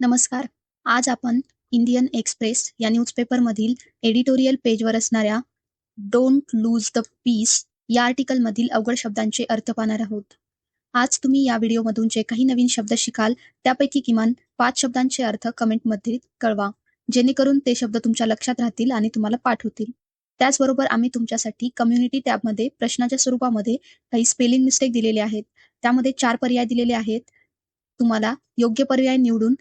नमस्कार. आज आपण इंडियन एक्सप्रेस या न्यूजपेपरमधील एडिटोरियल पेजवर असणाऱ्या "डोंट लूज द पीस" या आर्टिकलमधील अवघड शब्दांचे अर्थ पाहणार आहोत. आज तुम्ही या व्हिडिओमधून जे काही नवीन शब्द शिकाल त्यापैकी किमान पाच शब्दांचे अर्थ कमेंटमध्ये कळवा, जेणेकरून ते शब्द तुमच्या लक्षात राहतील आणि तुम्हाला पाठ होतील. त्याचबरोबर आम्ही तुमच्यासाठी कम्युनिटी टॅबमध्ये प्रश्नाच्या स्वरूपामध्ये काही स्पेलिंग मिस्टेक दिलेले आहेत. त्यामध्ये चार पर्याय दिलेले आहेत. तुम्हाला योग्य पर्याय निवडून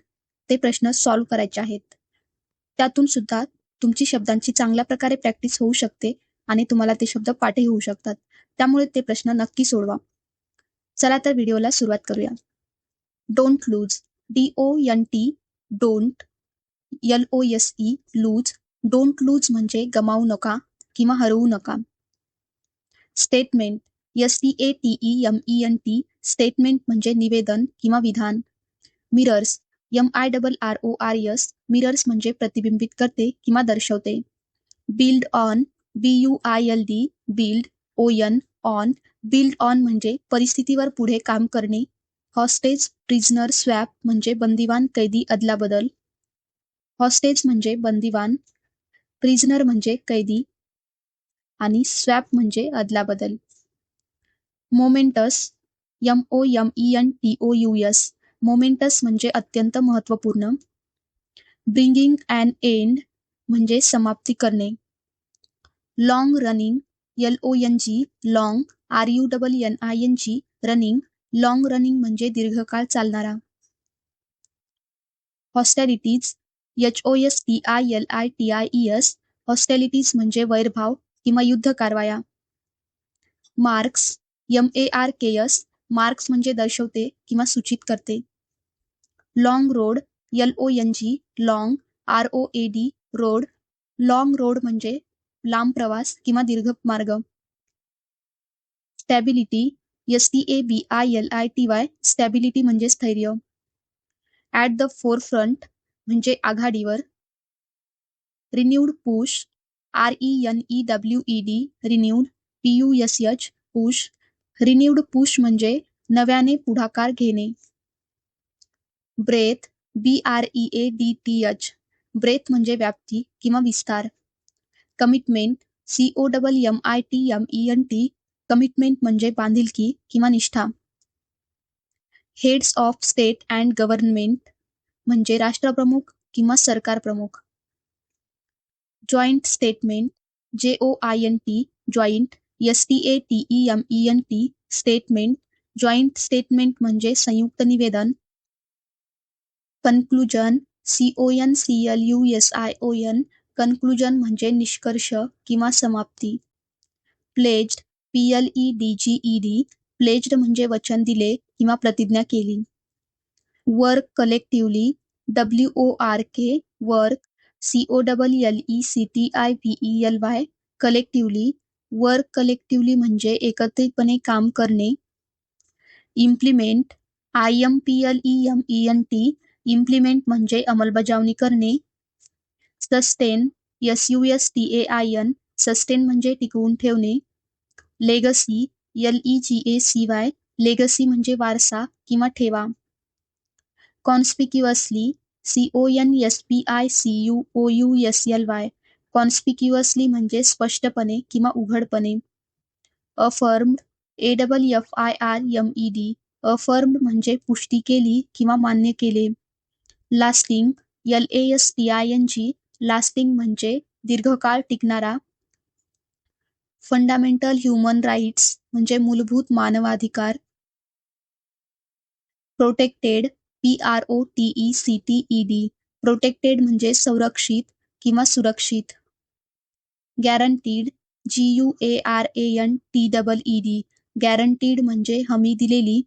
ते प्रश्न सॉल्व्ह करायचे आहेत. त्यातून सुद्धा तुमची शब्दांची चांगल्या प्रकारे प्रॅक्टिस होऊ शकते आणि तुम्हाला ते शब्द पाठही होऊ शकतात. त्यामुळे ते प्रश्न नक्की सोडवा. चला तर व्हिडिओला सुरुवात करूया. Don't lose D O N T don't L O S E lose don't lose म्हणजे गमावू नका किंवा हरवू नका. स्टेटमेंट एस-टी-ए-टी-ई-एम-ई-एन-टी स्टेटमेंट म्हणजे निवेदन किंवा विधान. Mirrors M I double R O R S mirrors म्हणजे प्रतिबिंबित करते किंवा दर्शवते. Build on B U I L D build O N on build on म्हणजे परिस्थितीवर पुढे काम करणे. हॉस्टेज प्रिझनर स्वॅप म्हणजे बंदिवान कैदी अदलाबदल. हॉस्टेज म्हणजे बंदिवान, प्रिझनर म्हणजे कैदी आणि स्वॅप म्हणजे अदलाबदल. मोमेंटस एम-ओ-एम-ई-एन-टी-ओ-यू-एस मोमेंटस म्हणजे अत्यंत महत्त्वपूर्ण. ब्रिंगिंग अँड एंड म्हणजे समाप्ती करणे. Long running एल-ओ-एन-जी long आर-यू-डबल-एन-आय-एन-जी running long running म्हणजे दीर्घकाळ चालणारा. हॉस्टॅलिटीज एच-ओ-एस-टी-आय-एल-आय-टी-आय-ई-एस हॉस्टॅलिटीज म्हणजे वैरभाव किंवा युद्ध कारवाया. मार्क्स एम-ए-आर-के-एस मार्क्स म्हणजे दर्शवते किंवा सूचित करते. Long road L O N G long R O A D road long road म्हणजे लांब प्रवास किंवा दीर्घ मार्ग. Stability S T A B I L I T Y stability म्हणजे स्थैर्य. ॲट द फोर फ्रंट म्हणजे आघाडीवर. Renewed push R E N E W E D renewed P U S H push renewed push म्हणजे नव्याने पुढाकार घेणे. Breadth B R E A D T H breadth म्हणजे व्याप्ती किंवा विस्तार. Commitment C O double M I T M E N T commitment म्हणजे बांधिलकी किंवा निष्ठा. Heads of state and government म्हणजे राष्ट्रप्रमुख किंवा सरकार प्रमुख. Joint statement J O I N T joint S T A T E M E N T statement joint statement म्हणजे संयुक्त निवेदन. Conclusion C O N C L U S I O N conclusion म्हणजे निष्कर्ष किंवा समाप्ती. Pledge P L E D G E D pledged म्हणजे वचन दिले किंवा प्रतिज्ञा केली. Work collectively W O R K work C O double L E C T I E L Y collectively work collectively म्हणजे एकत्रितपणे काम करणे. Implement I M P L E M E N T implement म्हणजे अंमलबजावणी करणे. Sustain एस-यू-एस-टी-ए-आय-एन sustain म्हणजे टिकवून ठेवणे. लेगसी एल-ई-जी-ए-सी-वाय लेगसी म्हणजे वारसा किंवा ठेवा. कॉन्स्पिक्युअसली सी-ओ-एन-एस-पी-आय-सी-यू-ओ-यू-एस-एल-वाय कॉन्स्पिक्युअसली म्हणजे स्पष्टपणे किंवा उघडपणे. अफर्म्ड ए-डबल-एफ-आय-आर-एम-ई-डी अफर्म्ड म्हणजे पुष्टी केली किंवा मान्य केले. Lasting, L A S T I N G, lasting म्हणजे दीर्घकाळ टिकणारा फंडामेंटल ह्युमन राईट्स म्हणजे मूलभूत मानवाधिकार. Protected P R O T E C T E D protected म्हणजे संरक्षित किंवा सुरक्षित. Guaranteed G U A R A N T double E D guaranteed म्हणजे हमी दिलेली.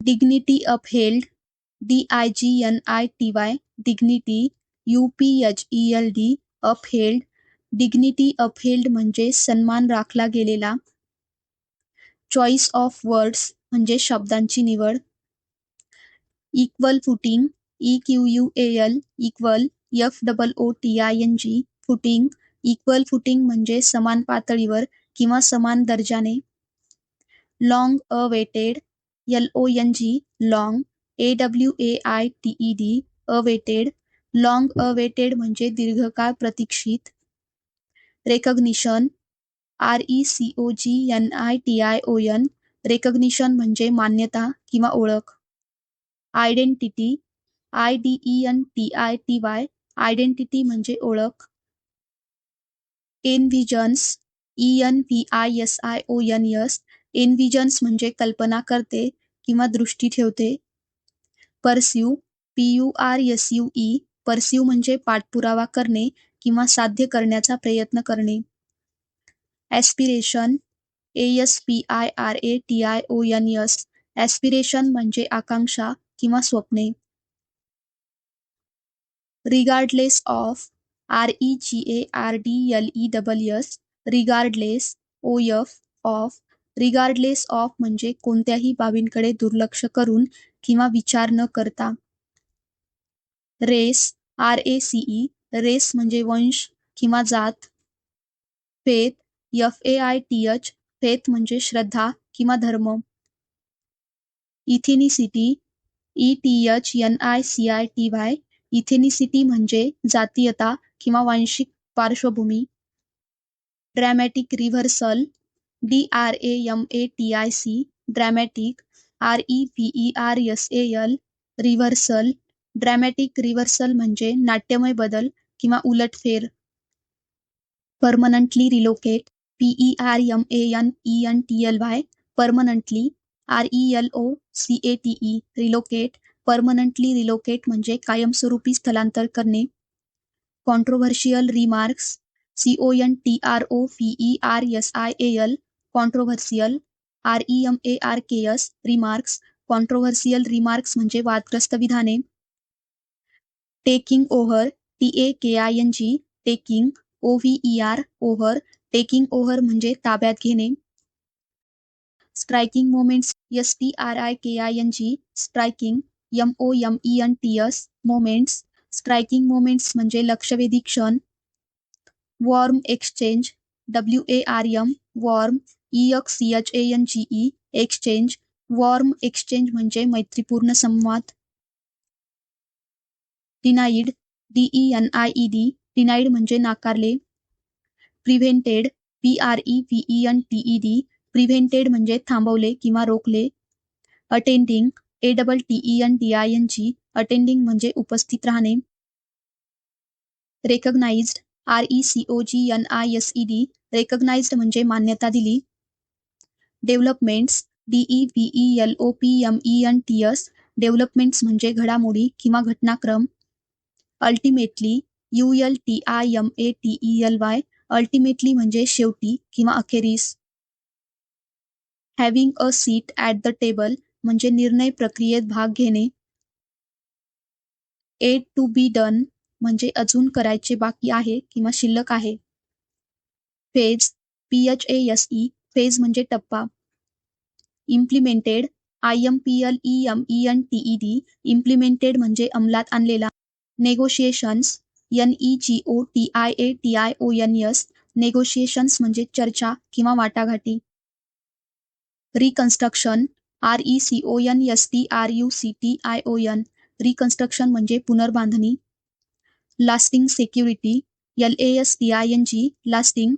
Dignity upheld डी-आय-जी-एन-आय-टी-वाय dignity you-P-H-E-L-D upheld dignity upheld म्हणजे सन्मान राखला गेलेला. चॉईस ऑफ वर्ड्स म्हणजे शब्दांची निवड. Equal footing ई-क्यू-यू-ए-एल equal एफ-डबल-ओ-टी-आय-एन-जी footing equal footing म्हणजे समान पातळीवर किंवा समान दर्जाने. Long awaited एल-ओ-एन-जी long T E D awaited long awaited म्हणजे दीर्घकाळ प्रतीक्षित. Recognition R E C O G N I T I O N recognition म्हणजे मान्यता किंवा ओळख. Identity I D E N T I T Y identity म्हणजे ओळख. Envisions E N V I S I O N S envisions म्हणजे कल्पना करते किंवा दृष्टी ठेवते. Pursue P U R S U E pursue म्हणजे पाठपुरावा करणे किंवा साध्य करण्याचा प्रयत्न करणे. Aspiration A S P I R A T I O N S aspiration म्हणजे आकांक्षा किंवा स्वप्ने. Regardless of R E G A R D L E double S regardless O F of regardless of म्हणजे कोणत्याही बाबींकडे दुर्लक्ष करून किंवा विचार न करता. Race R A C E race म्हणजे वंश किंवा जात. Faith F A I T H faith म्हणजे श्रद्धा किंवा धर्म. Ethnicity E T H N I C I T Y ethnicity म्हणजे जातीयता किंवा वांशिक पार्श्वभूमी. Dramatic reversal D R A M A T I C dramatic R E V E R S A L reversal dramatic reversal म्हणजे नाट्यमय बदल किंवा उलटफेर. Permanently relocate P E R M A N E N T L Y permanently R E L O C A T E relocate permanently relocate म्हणजे कायमस्वरूपी स्थलांतर करणे. Controversial remarks C O N T R O V E R S I A L controversial R E M A R K S remarks controversial remarks म्हणजे वादग्रस्त विधाने. Taking over T A K I N G taking O V E R over taking over म्हणजे ताब्यात घेणे. Striking moments S T R I K I N G striking M O M E N T S moments striking moments म्हणजे लक्षवेधी क्षण. Warm exchange W A R M warm E X C H A N G E exchange warm exchange म्हणजे मैत्रीपूर्ण संवाद. Denied D E N I E D denied म्हणजे नाकारले. Prevented P R E V E N T E D prevented म्हणजे थांबवले किंवा रोखले. Attending A double T E N D I N G attending म्हणजे उपस्थित राहणे. Recognised R E C O G N I S E D recognised म्हणजे मान्यता दिली. Developments D E V L O P M E N T S developments म्हणजे घडामोडी किंवा घटनाक्रम. Ultimately U L T I M A T E L Y ultimately म्हणजे शेवटी किंवा अखेरीस. Having a seat at the table म्हणजे निर्णय प्रक्रियेत भाग घेणे. एट टू बी डन म्हणजे अजून करायचे बाकी आहे किंवा शिल्लक आहे. Phase P H A S E phase म्हणजे टप्पा. Implemented I M P L E M E N T E D implemented म्हणजे अंमलात आणलेला. Negotiations N E G O T I A T I O N S negotiations म्हणजे चर्चा किंवा वाटाघाटी. Reconstruction R E C O N S T R U C T I O N reconstruction म्हणजे पुनर्बांधणी. Lasting security L A S T I N G lasting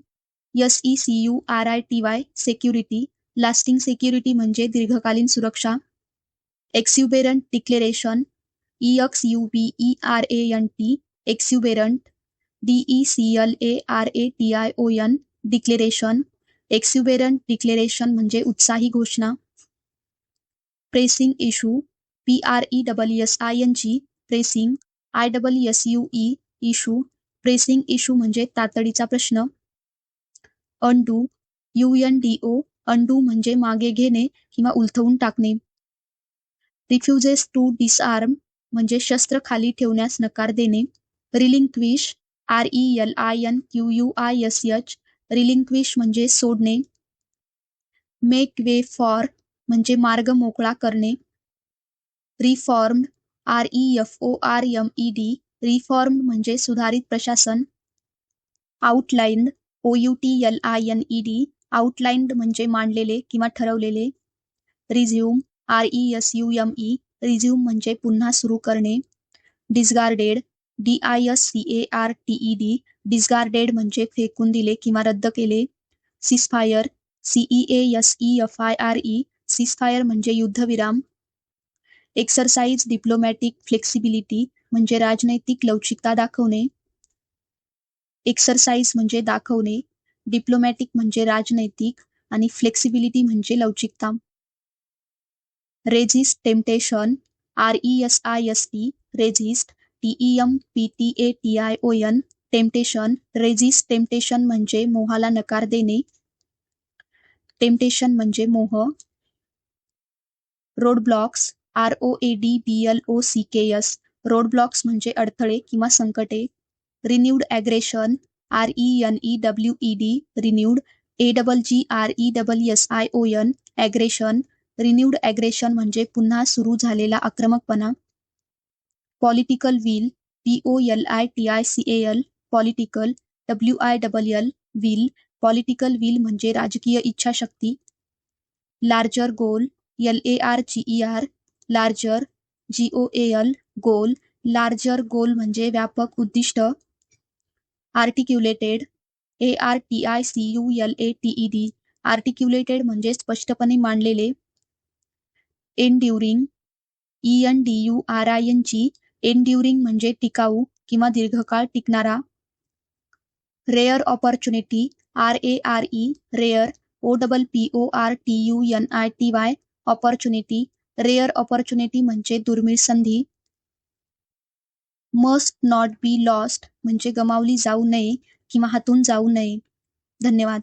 S E C U R I T Y security lasting security म्हणजे दीर्घकालीन सुरक्षा. Exuberant declaration E X U B E R A N T exuberant D E C L A R A T I O N declaration exuberant declaration म्हणजे उत्साही घोषणा. Pressing issue P R E double S I N G pressing I double S U E issue pressing issue म्हणजे तातडीचा प्रश्न. Undo U N D O undo म्हणजे मागे घेणे किंवा उलथवून टाकणे. रिफ्युजेस टू डिसआर्म म्हणजे शस्त्र खाली ठेवण्यास नकार देणे. Relinquish R E L I N Q U I S H relinquish म्हणजे सोडणे. मेक वे फॉर म्हणजे मार्ग मोकळा करणे. Reformed R E F O R M E D reform म्हणजे सुधारित प्रशासन. Outlined O U T L I N E D outlined म्हणजे मांडलेले किंवा ठरवलेले. Resume R E S U M E resume म्हणजे पुन्हा सुरू करणे. Discarded D I S C A R T E D discarded म्हणजे फेकून दिले किंवा रद्द केले. Ceasefire C E A S E F I R E ceasefire म्हणजे युद्धविराम. एक्सरसाइज डिप्लोमॅटिक फ्लेक्सिबिलिटी म्हणजे राजनैतिक लवचिकता दाखवणे. एक्सरसाइज म्हणजे दाखवणे डिप्लोमॅटिक म्हणजे राजनैतिक आणि फ्लेक्सिबिलिटी म्हणजे लवचिकता. Resist temptation R E S I S T resist T E M P T A T I O N temptation resist temptation म्हणजे मोहाला नकार देणे. टेम्पटेशन म्हणजे मोह. Road blocks R O A D B L O C K S road blocks म्हणजे अडथळे किंवा संकटे. Renewed aggression R E N E W E D renewed A double G R E double S I O N aggression renewed aggression म्हणजे पुन्हा सुरू झालेला आक्रमकपणा. Political will P O L I T I C A L political W I double L will political will म्हणजे राजकीय इच्छाशक्ती. Larger goal L A R G E R larger G O A L goal larger goal म्हणजे व्यापक उद्दिष्ट. Articulated A R T I C U L A T E D articulated म्हणजे स्पष्टपणे मांडलेले enduring E N D U R I N G enduring म्हणजे टिकाऊ किंवा दीर्घकाळ टिकणारा rare opportunity R A R E rare O double P O R T U N I T Y opportunity rare opportunity म्हणजे दुर्मिळ संधी must not be lost म्हणजे गमावली जाऊ नये किंवा हातून जाऊ नये. धन्यवाद.